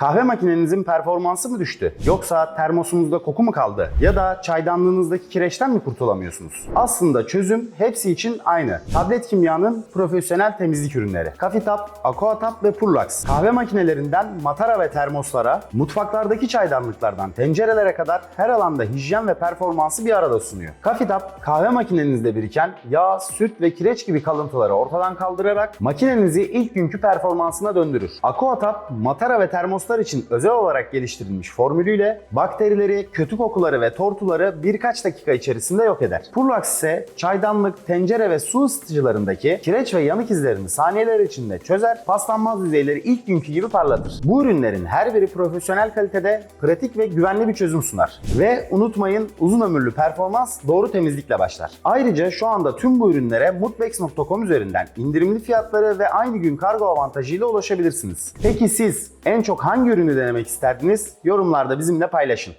Kahve makinenizin performansı mı düştü? Yoksa termosunuzda koku mu kaldı? Ya da çaydanlığınızdaki kireçten mi kurtulamıyorsunuz? Aslında çözüm hepsi için aynı. Tablet Kimya'nın profesyonel temizlik ürünleri. Cafetap, Aquatap ve Purlax. Kahve makinelerinden matara ve termoslara, mutfaklardaki çaydanlıklardan tencerelere kadar her alanda hijyen ve performansı bir arada sunuyor. Cafetap, kahve makinenizde biriken yağ, süt ve kireç gibi kalıntıları ortadan kaldırarak makinenizi ilk günkü performansına döndürür. Aquatap, matara ve termoslar için özel olarak geliştirilmiş formülüyle bakterileri, kötü kokuları ve tortuları birkaç dakika içerisinde yok eder. Purlax ise çaydanlık, tencere ve su ısıtıcılarındaki kireç ve yanık izlerini saniyeler içinde çözer, paslanmaz yüzeyleri ilk günkü gibi parlatır. Bu ürünlerin her biri profesyonel kalitede, pratik ve güvenli bir çözüm sunar. Ve unutmayın uzun ömürlü performans doğru temizlikle başlar. Ayrıca şu anda tüm bu ürünlere mutbex.com üzerinden indirimli fiyatları ve aynı gün kargo avantajıyla ulaşabilirsiniz. Peki siz en çok hangi ürünü denemek isterdiniz? Yorumlarda bizimle paylaşın.